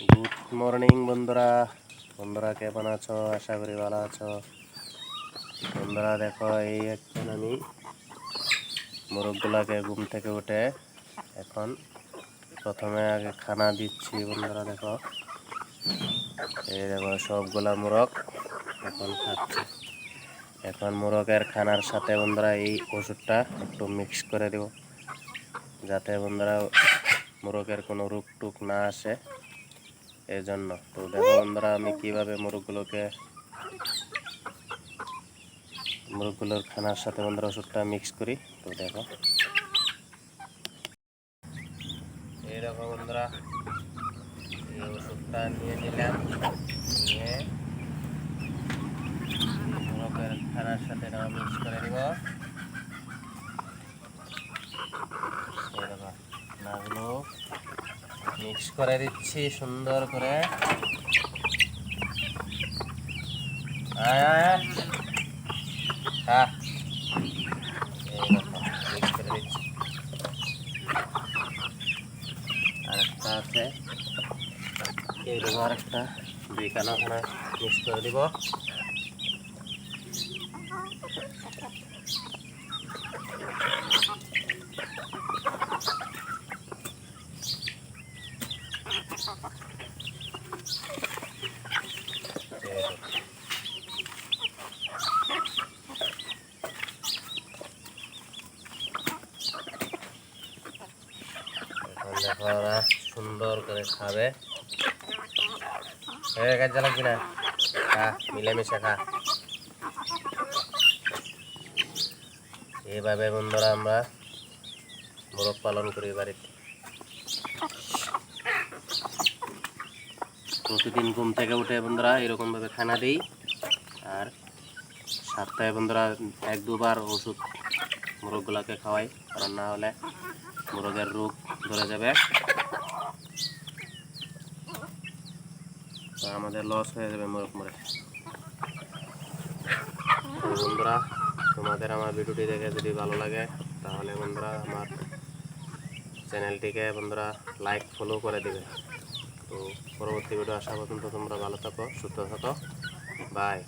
Good morning বন্ধুরা। বন্ধুরা, কেমন আছো? আশা করি ভালো আছো। বন্ধুরা, দেখো, এই এখন আমি মোরগগুলাকে ঘুম থেকে উঠে এখন প্রথমে আগে খানা দিচ্ছি, বন্ধুরা, দেখো। এই দেখো, সবগুলা মোরগ এখন খাচ্ছে। এখন মোরগের খানার সাথে, বন্ধুরা, এই ওষুধটা একটু মিক্স করে দেব। যাতে, বন্ধুরা, মোরগের কোনো রোগ টুক না আসে। এই জন্য তো দেখো বন্ধুরা, আমি কীভাবে মোরগগুলোকে মোরগগুলোর খানার সাথে বন্ধুরা ওষুধটা মিক্স করি। তো দেখো। এই দেখো বন্ধুরা, এই ওষুধটা নিয়ে নিলাম। নিয়ে খানার সাথে মিক্স করে দিব এই দেখো নাগুলো মিক্স করে দিচ্ছি সুন্দর করে। হ্যাঁ। মিক্স করে দিচ্ছি। আরেকটা আছে। এই দেখো আরেকটা। দুই কানা মিক্স করে দিব এই দেখো। এখন দেখো ওরা সুন্দর করে খাবে। এ কাজে লাগবে না খা, মিলেমিশে খা। এইভাবে বন্ধুরা আমরা মোরগ পালন করি বাড়িতে। প্রতিদিন ঘুম থেকে উঠে বন্ধুরা এরকমভাবে খানা দিই। আর সপ্তাহে বন্ধুরা এক দুবার ওষুধ মোরগগুলোকে খাওয়াই, কারণ না হলে মোরগের রোগ ধরে যাবে। আমাদের লস হয়ে যাবে মোরগ মরে। বন্ধুরা, তোমাদের আমার ভিডিওটি দেখে যদি ভালো লাগে, তাহলে বন্ধুরা আমার চ্যানেলটিকে বন্ধুরা লাইক ফলো করে দেবে। তো পরবর্তী ভিডিও আসা পর্যন্ত তোমরা ভালো থাকো, সুস্থ থাকো। বাই